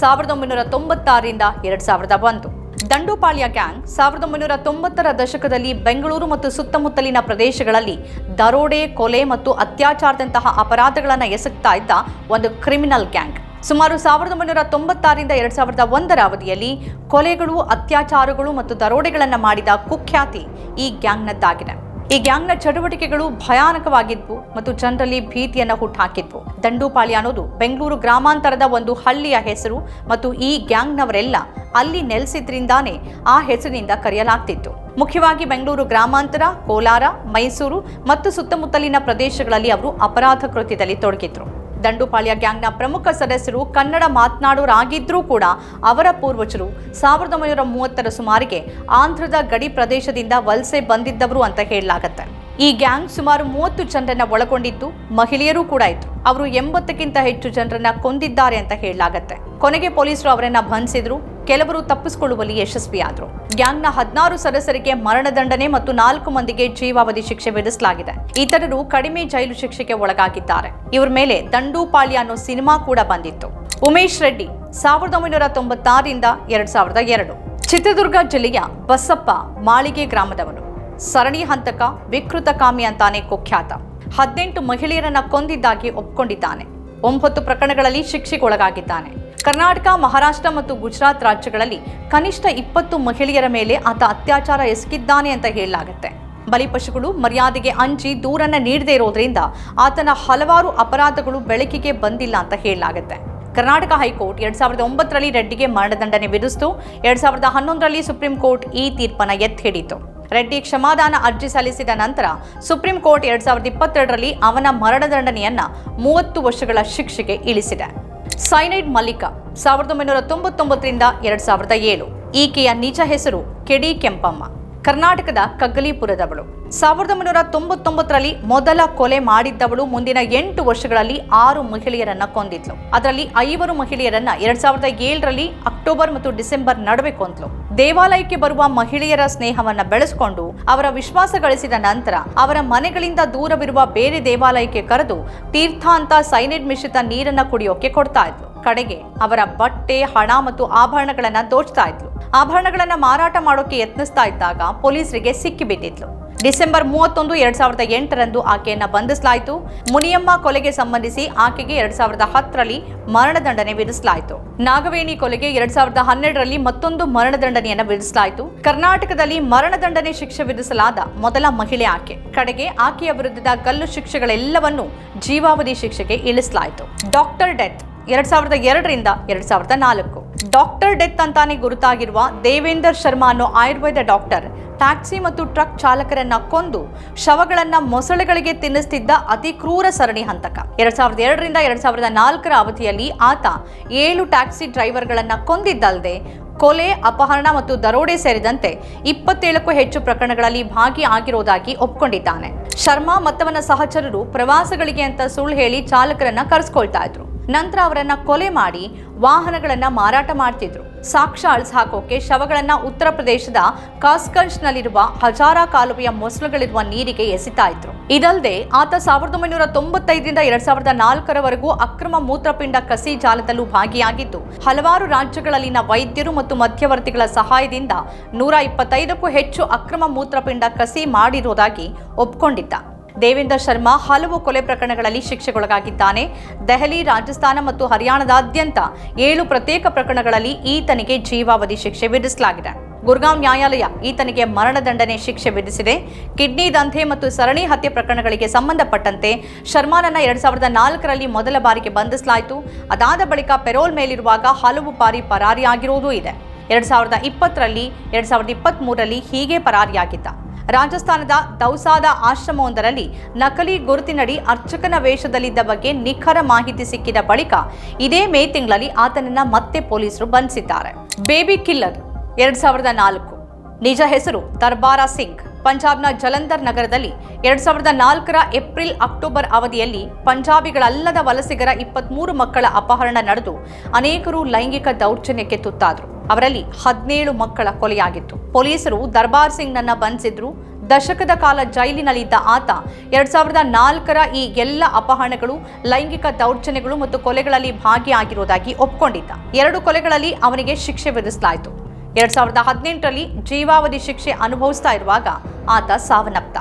ಸಾವಿರದ ಒಂಬೈನೂರ ತೊಂಬತ್ತಾರರಿಂದ ಎರಡ್ ಸಾವಿರದ ಒಂದು. ದಂಡುಪಾಳ್ಯ ಗ್ಯಾಂಗ್, ಸಾವಿರದ ಒಂಬೈನೂರ ತೊಂಬತ್ತರ ದಶಕದಲ್ಲಿ ಬೆಂಗಳೂರು ಮತ್ತು ಸುತ್ತಮುತ್ತಲಿನ ಪ್ರದೇಶಗಳಲ್ಲಿ ದರೋಡೆ, ಕೊಲೆ ಮತ್ತು ಅತ್ಯಾಚಾರದಂತಹ ಅಪರಾಧಗಳನ್ನು ಎಸಗ್ತಾ ಇದ್ದ ಒಂದು ಕ್ರಿಮಿನಲ್ ಗ್ಯಾಂಗ್. ಸುಮಾರು ಸಾವಿರದ ಒಂಬೈನೂರ ತೊಂಬತ್ತಾರರಿಂದ ಎರಡ್ ಸಾವಿರದ ಒಂದರ ಅವಧಿಯಲ್ಲಿ ಕೊಲೆಗಳು, ಅತ್ಯಾಚಾರಗಳು ಮತ್ತು ದರೋಡೆಗಳನ್ನು ಮಾಡಿದ ಕುಖ್ಯಾತಿ ಈ ಗ್ಯಾಂಗ್ನದ್ದಾಗಿದೆ. ಈ ಗ್ಯಾಂಗ್ನ ಚಟುವಟಿಕೆಗಳು ಭಯಾನಕವಾಗಿದ್ವು ಮತ್ತು ಜನರಲ್ಲಿ ಭೀತಿಯನ್ನು ಹುಟ್ಟುಹಾಕಿದ್ವು ದಂಡುಪಾಳಿ ಅನ್ನೋದು ಬೆಂಗಳೂರು ಗ್ರಾಮಾಂತರದ ಒಂದು ಹಳ್ಳಿಯ ಹೆಸರು ಮತ್ತು ಈ ಗ್ಯಾಂಗ್ನವರೆಲ್ಲ ಅಲ್ಲಿ ನೆಲೆಸಿದ್ರಿಂದಾನೇ ಆ ಹೆಸರಿನಿಂದ ಕರೆಯಲಾಗ್ತಿತ್ತು. ಮುಖ್ಯವಾಗಿ ಬೆಂಗಳೂರು ಗ್ರಾಮಾಂತರ, ಕೋಲಾರ, ಮೈಸೂರು ಮತ್ತು ಸುತ್ತಮುತ್ತಲಿನ ಪ್ರದೇಶಗಳಲ್ಲಿ ಅವರು ಅಪರಾಧ ಕೃತ್ಯದಲ್ಲಿ ತೊಡಗಿದ್ರು. ದಂಡುಪಾಳ್ಯ ಗ್ಯಾಂಗ್ನ ಪ್ರಮುಖ ಸದಸ್ಯರು ಕನ್ನಡ ಮಾತನಾಡೋರಾಗಿದ್ದರೂ ಕೂಡ ಅವರ ಪೂರ್ವಜರು ಸಾವಿರದ ಒಂಬೈನೂರ ಮೂವತ್ತರ ಸುಮಾರಿಗೆ ಆಂಧ್ರದ ಗಡಿ ಪ್ರದೇಶದಿಂದ ವಲಸೆ ಬಂದಿದ್ದವರು ಅಂತ ಹೇಳಲಾಗತ್ತೆ. ಈ ಗ್ಯಾಂಗ್ ಸುಮಾರು ಮೂವತ್ತು ಜನರನ್ನ ಒಳಗೊಂಡಿದ್ದು ಮಹಿಳೆಯರೂ ಕೂಡ ಇತ್ತು ಅವರು ಎಂಬತ್ತಕ್ಕಿಂತ ಹೆಚ್ಚು ಜನರನ್ನ ಕೊಂದಿದ್ದಾರೆ ಅಂತ ಹೇಳಲಾಗತ್ತೆ. ಕೊನೆಗೆ ಪೊಲೀಸರು ಅವರನ್ನ ಬಂಧಿಸಿದ್ರು. ಕೆಲವರು ತಪ್ಪಿಸಿಕೊಳ್ಳುವಲ್ಲಿ ಯಶಸ್ವಿಯಾದರು. ಗ್ಯಾಂಗ್ನ ಹದಿನಾರು ಸದಸ್ಯರಿಗೆ ಮರಣದಂಡನೆ ಮತ್ತು ನಾಲ್ಕು ಮಂದಿಗೆ ಜೀವಾವಧಿ ಶಿಕ್ಷೆ ವಿಧಿಸಲಾಗಿದೆ. ಇತರರು ಕಡಿಮೆ ಜೈಲು ಶಿಕ್ಷೆಗೆ ಒಳಗಾಗಿದ್ದಾರೆ. ಇವರ ಮೇಲೆ ದಂಡೂಪಾಳ್ಯ ಅನ್ನೋ ಸಿನಿಮಾ ಕೂಡ ಬಂದಿತ್ತು. ಉಮೇಶ್ ರೆಡ್ಡಿ, ಸಾವಿರದ ಒಂಬೈನೂರ ತೊಂಬತ್ತಾರರಿಂದ ಎರಡ್ ಸಾವಿರದ ಎರಡು. ಚಿತ್ರದುರ್ಗ ಜಿಲ್ಲೆಯ ಬಸಪ್ಪ ಮಾಳಿಗೆ ಗ್ರಾಮದವನು. ಸರಣಿ ಹಂತಕ ವಿಕೃತ ಕಾಮಿ ಅಂತಾನೆ ಕುಖ್ಯಾತ. ಹದಿನೆಂಟು ಮಹಿಳೆಯರನ್ನ ಕೊಂದಿದ್ದಾಗಿ ಒಪ್ಕೊಂಡಿದ್ದಾನೆ. ಒಂಬತ್ತು ಪ್ರಕರಣಗಳಲ್ಲಿ ಶಿಕ್ಷೆಗೊಳಗಾಗಿದ್ದಾನೆ. ಕರ್ನಾಟಕ, ಮಹಾರಾಷ್ಟ್ರ ಮತ್ತು ಗುಜರಾತ್ ರಾಜ್ಯಗಳಲ್ಲಿ ಕನಿಷ್ಠ ಇಪ್ಪತ್ತು ಮಹಿಳೆಯರ ಮೇಲೆ ಆತ ಅತ್ಯಾಚಾರ ಎಸಗಿದ್ದಾನೆ ಅಂತ ಹೇಳಲಾಗುತ್ತೆ. ಬಲಿಪಶುಗಳು ಮರ್ಯಾದೆಗೆ ಅಂಜಿ ದೂರನ್ನ ನೀಡದೇ ಇರೋದ್ರಿಂದ ಆತನ ಹಲವಾರು ಅಪರಾಧಗಳು ಬೆಳಕಿಗೆ ಬಂದಿಲ್ಲ ಅಂತ ಹೇಳಲಾಗುತ್ತೆ. ಕರ್ನಾಟಕ ಹೈಕೋರ್ಟ್ ಎರಡ್ ಸಾವಿರದ ಒಂಬತ್ತರಲ್ಲಿ ರೆಡ್ಡಿಗೆ ಮರಣದಂಡನೆ ವಿಧಿಸಿತು. ಎರಡ್ ಸಾವಿರದ ಹನ್ನೊಂದರಲ್ಲಿ ಸುಪ್ರೀಂ ಕೋರ್ಟ್ ಈ ತೀರ್ಪನ್ನು ಎತ್ತಿ ಹಿಡಿತು ರೆಡ್ಡಿ ಕ್ಷಮಾದಾನ ಅರ್ಜಿ ಸಲ್ಲಿಸಿದ ನಂತರ ಸುಪ್ರೀಂ ಕೋರ್ಟ್ ಎರಡ್ ಸಾವಿರದ ಇಪ್ಪತ್ತೆರಡರಲ್ಲಿ ಅವನ ಮರಣದಂಡನೆಯನ್ನ ಮೂವತ್ತು ವರ್ಷಗಳ ಶಿಕ್ಷೆಗೆ ಇಳಿಸಿದೆ. ಸೈನೈಡ್ ಮಲ್ಲಿಕ ಸಾವಿರದ ಒಂಬೈನೂರ ತೊಂಬತ್ತೊಂಬತ್ತರಿಂದ ಎರಡ್ ಸಾವಿರದ ಏಳು. ಈಕೆಯ ನಿಜ ಹೆಸರು ಕೆಡಿ ಕೆಂಪಮ್ಮ. ಕರ್ನಾಟಕದ ಕಗ್ಗಲೀಪುರದವಳು. ಸಾವಿರದ ಒಂಬೈನೂರ ತೊಂಬತ್ತೊಂಬತ್ತರಲ್ಲಿ ಮೊದಲ ಕೊಲೆ ಮಾಡಿದ್ದವಳು ಮುಂದಿನ ಎಂಟು ವರ್ಷಗಳಲ್ಲಿ ಆರು ಮಹಿಳೆಯರನ್ನ ಕೊಂದಿದ್ಲು. ಅದರಲ್ಲಿ ಐವರು ಮಹಿಳೆಯರನ್ನ ಎರಡ್ ಸಾವಿರದ ಏಳರಲ್ಲಿ ಅಕ್ಟೋಬರ್ ಮತ್ತು ಡಿಸೆಂಬರ್ ನಡುವೆ ಕೊಂದ್ಲು. ದೇವಾಲಯಕ್ಕೆ ಬರುವ ಮಹಿಳೆಯರ ಸ್ನೇಹವನ್ನ ಬೆಳೆಸಿಕೊಂಡು ಅವರ ವಿಶ್ವಾಸ ಗಳಿಸಿದ ನಂತರ ಅವರ ಮನೆಗಳಿಂದ ದೂರವಿರುವ ಬೇರೆ ದೇವಾಲಯಕ್ಕೆ ಕರೆದು ತೀರ್ಥ ಅಂತ ಸೈನೈಡ್ ಮಿಶ್ರಿತ ನೀರನ್ನ ಕುಡಿಯೋಕೆ ಕೊಡ್ತಾ ಇದ್ಲು. ಕಡೆಗೆ ಅವರ ಬಟ್ಟೆ, ಹಣ ಮತ್ತು ಆಭರಣಗಳನ್ನ ದೋಚ್ತಾ ಇದ್ಲು. ಆಭರಣಗಳನ್ನ ಮಾರಾಟ ಮಾಡೋಕೆ ಯತ್ನಿಸ್ತಾ ಇದ್ದಾಗ ಪೊಲೀಸರಿಗೆ ಸಿಕ್ಕಿಬಿದ್ದಿದ್ಲು ಡಿಸೆಂಬರ್ ಮೂವತ್ತೊಂದು ಎರಡ್ ಸಾವಿರದ ಎಂಟರಂದು ಆಕೆಯನ್ನು ಬಂಧಿಸಲಾಯಿತು. ಮುನಿಯಮ್ಮ ಕೊಲೆಗೆ ಸಂಬಂಧಿಸಿ ಆಕೆಗೆ ಎರಡ್ ಸಾವಿರದ ಹತ್ತರಲ್ಲಿ ಮರಣದಂಡನೆ ವಿಧಿಸಲಾಯಿತು. ನಾಗವೇಣಿ ಕೊಲೆಗೆ ಎರಡ್ ಸಾವಿರದ ಹನ್ನೆರಡರಲ್ಲಿ ಮತ್ತೊಂದು ಮರಣದಂಡನೆಯನ್ನು ವಿಧಿಸಲಾಯಿತು. ಕರ್ನಾಟಕದಲ್ಲಿ ಮರಣದಂಡನೆ ಶಿಕ್ಷೆ ವಿಧಿಸಲಾದ ಮೊದಲ ಮಹಿಳೆ ಆಕೆ. ಕಡೆಗೆ ಆಕೆಯ ವಿರುದ್ಧದ ಗಲ್ಲು ಶಿಕ್ಷೆಗಳೆಲ್ಲವನ್ನೂ ಜೀವಾವಧಿ ಶಿಕ್ಷೆಗೆ ಇಳಿಸಲಾಯಿತು. ಡಾಕ್ಟರ್ ಡೆತ್ ಎರಡ್ ಸಾವಿರದ ಎರಡರಿಂದ ಎರಡ್ ಸಾವಿರದ ನಾಲ್ಕು. ಡಾಕ್ಟರ್ ಡೆತ್ ಅಂತಾನೆ ಗುರುತಾಗಿರುವ ದೇವೇಂದರ್ ಶರ್ಮಾ ಅನ್ನೋ ಆಯುರ್ವೇದ ಡಾಕ್ಟರ್ ಟ್ಯಾಕ್ಸಿ ಮತ್ತು ಟ್ರಕ್ ಚಾಲಕರನ್ನ ಕೊಂದು ಶವಗಳನ್ನ ಮೊಸಳೆಗಳಿಗೆ ತಿನ್ನಿಸ್ತಿದ್ದ ಅತಿ ಕ್ರೂರ ಸರಣಿ ಹಂತಕ. ಎರಡ್ ಸಾವಿರದ ಎರಡರಿಂದ ಎರಡ್ ಸಾವಿರದ ನಾಲ್ಕರ ಅವಧಿಯಲ್ಲಿ ಆತ ಏಳು ಟ್ಯಾಕ್ಸಿ ಡ್ರೈವರ್ಗಳನ್ನ ಕೊಂದಿದ್ದಲ್ಲದೆ ಕೊಲೆ, ಅಪಹರಣ ಮತ್ತು ದರೋಡೆ ಸೇರಿದಂತೆ ಇಪ್ಪತ್ತೇಳಕ್ಕೂ ಹೆಚ್ಚು ಪ್ರಕರಣಗಳಲ್ಲಿ ಭಾಗಿಯಾಗಿರುವುದಾಗಿ ಒಪ್ಕೊಂಡಿದ್ದಾನೆ. ಶರ್ಮಾ ಮತ್ತವನ ಸಹಚರರು ಪ್ರವಾಸಗಳಿಗೆ ಅಂತ ಸುಳ್ಳು ಹೇಳಿ ಚಾಲಕರನ್ನ ಕರೆಸ್ಕೊಳ್ತಾ ಇದ್ರು. ನಂತರ ಅವರನ್ನ ಕೊಲೆ ಮಾಡಿ ವಾಹನಗಳನ್ನ ಮಾರಾಟ ಮಾಡ್ತಿದ್ರು. ಸಾಕ್ಷಾಳ್ಸ್ ಹಾಕೋಕೆ ಶವಗಳನ್ನ ಉತ್ತರ ಪ್ರದೇಶದ ಕಾಸ್ಗಂಜ್ನಲ್ಲಿರುವ ಹಜಾರಾ ಕಾಲುವೆಯ ಮೊಸಳುಗಳಿರುವ ನೀರಿಗೆ ಎಸಿತಾ ಇದ್ರು. ಇದಲ್ಲದೆ ಆತ ಸಾವಿರದ ಒಂಬೈನೂರ ತೊಂಬತ್ತೈದರಿಂದ ಎರಡ್ ಸಾವಿರದ ನಾಲ್ಕರವರೆಗೂ ಅಕ್ರಮ ಮೂತ್ರಪಿಂಡ ಕಸಿ ಜಾಲದಲ್ಲೂ ಭಾಗಿಯಾಗಿದ್ದು, ಹಲವಾರು ರಾಜ್ಯಗಳಲ್ಲಿನ ವೈದ್ಯರು ಮತ್ತು ಮಧ್ಯವರ್ತಿಗಳ ಸಹಾಯದಿಂದ ನೂರ ಇಪ್ಪತ್ತೈದಕ್ಕೂ ಹೆಚ್ಚು ಅಕ್ರಮ ಮೂತ್ರಪಿಂಡ ಕಸಿ ಮಾಡಿರುವುದಾಗಿ ಒಪ್ಕೊಂಡಿದ್ದ. ದೇವೇಂದರ್ ಶರ್ಮಾ ಹಲವು ಕೊಲೆ ಪ್ರಕರಣಗಳಲ್ಲಿ ಶಿಕ್ಷೆಗೊಳಗಾಗಿದ್ದಾನೆ. ದೆಹಲಿ, ರಾಜಸ್ಥಾನ ಮತ್ತು ಹರಿಯಾಣದಾದ್ಯಂತ ಏಳು ಪ್ರತ್ಯೇಕ ಪ್ರಕರಣಗಳಲ್ಲಿ ಈತನಿಗೆ ಜೀವಾವಧಿ ಶಿಕ್ಷೆ ವಿಧಿಸಲಾಗಿದೆ. ಗುರ್ಗಾಂವ್ ನ್ಯಾಯಾಲಯ ಈತನಿಗೆ ಮರಣದಂಡನೆ ಶಿಕ್ಷೆ ವಿಧಿಸಿದೆ. ಕಿಡ್ನಿ ದಂಧೆ ಮತ್ತು ಸರಣಿ ಹತ್ಯೆ ಪ್ರಕರಣಗಳಿಗೆ ಸಂಬಂಧಪಟ್ಟಂತೆ ಶರ್ಮಾನನ್ನ ಎರಡ್ ಸಾವಿರದ ನಾಲ್ಕರಲ್ಲಿ ಮೊದಲ ಬಾರಿಗೆ ಬಂಧಿಸಲಾಯಿತು. ಅದಾದ ಬಳಿಕ ಪೆರೋಲ್ ಮೇಲಿರುವಾಗ ಹಲವು ಬಾರಿ ಪರಾರಿಯಾಗಿರುವುದೂ ಇದೆ. ಎರಡ್ ಸಾವಿರದ ಇಪ್ಪತ್ತರಲ್ಲಿ, ಎರಡ್ ಸಾವಿರದ ಇಪ್ಪತ್ತ್ ಹೀಗೆ ಪರಾರಿಯಾಗಿದ್ದ. ರಾಜಸ್ಥಾನದ ದೌಸಾದ ಆಶ್ರಮವೊಂದರಲ್ಲಿ ನಕಲಿ ಗುರುತಿನಡಿ ಅರ್ಚಕನ ವೇಷದಲ್ಲಿದ್ದ ಬಗ್ಗೆ ನಿಖರ ಮಾಹಿತಿ ಸಿಕ್ಕಿದ ಬಳಿಕ ಇದೇ ಮೇ ತಿಂಗಳಲ್ಲಿ ಆತನನ್ನ ಮತ್ತೆ ಪೊಲೀಸರು ಬಂಧಿಸಿದ್ದಾರೆ. ಬೇಬಿ ಕಿಲ್ಲರ್, ಎರಡ್ ಸಾವಿರದ ನಾಲ್ಕು. ನಿಜ ಹೆಸರು ದರ್ಬಾರಾ ಸಿಂಗ್. ಪಂಜಾಬ್ನ ಜಲಂಧರ್ ನಗರದಲ್ಲಿ ಎರಡ್ ಸಾವಿರದ ನಾಲ್ಕರ ಏಪ್ರಿಲ್ ಅಕ್ಟೋಬರ್ ಅವಧಿಯಲ್ಲಿ ಪಂಜಾಬಿಗಳಲ್ಲದ ವಲಸಿಗರ ಇಪ್ಪತ್ಮೂರು ಮಕ್ಕಳ ಅಪಹರಣ ನಡೆದು ಅನೇಕರು ಲೈಂಗಿಕ ದೌರ್ಜನ್ಯಕ್ಕೆ ತುತ್ತಾದರು. ಅವರಲ್ಲಿ ಹದಿನೇಳು ಮಕ್ಕಳ ಕೊಲೆಯಾಗಿತ್ತು. ಪೊಲೀಸರು ದರ್ಬಾರ್ ಸಿಂಗ್ನನ್ನ ಬಂಧಿಸಿದ್ರು. ದಶಕದ ಕಾಲ ಜೈಲಿನಲ್ಲಿದ್ದ ಆತ ಎರಡ್ ಸಾವಿರದ ನಾಲ್ಕರ ಈ ಎಲ್ಲ ಅಪಹರಣಗಳು, ಲೈಂಗಿಕ ದೌರ್ಜನ್ಯಗಳು ಮತ್ತು ಕೊಲೆಗಳಲ್ಲಿ ಭಾಗಿಯಾಗಿರುವುದಾಗಿ ಒಪ್ಕೊಂಡಿದ್ದ. ಎರಡು ಕೊಲೆಗಳಲ್ಲಿ ಅವನಿಗೆ ಶಿಕ್ಷೆ ವಿಧಿಸಲಾಯಿತು. ಎರಡ್ ಸಾವಿರದ ಹದಿನೆಂಟರಲ್ಲಿ ಜೀವಾವಧಿ ಶಿಕ್ಷೆ ಅನುಭವಿಸ್ತಾ ಇರುವಾಗ ಆತ ಸಾವನ್ನಪ್ಪ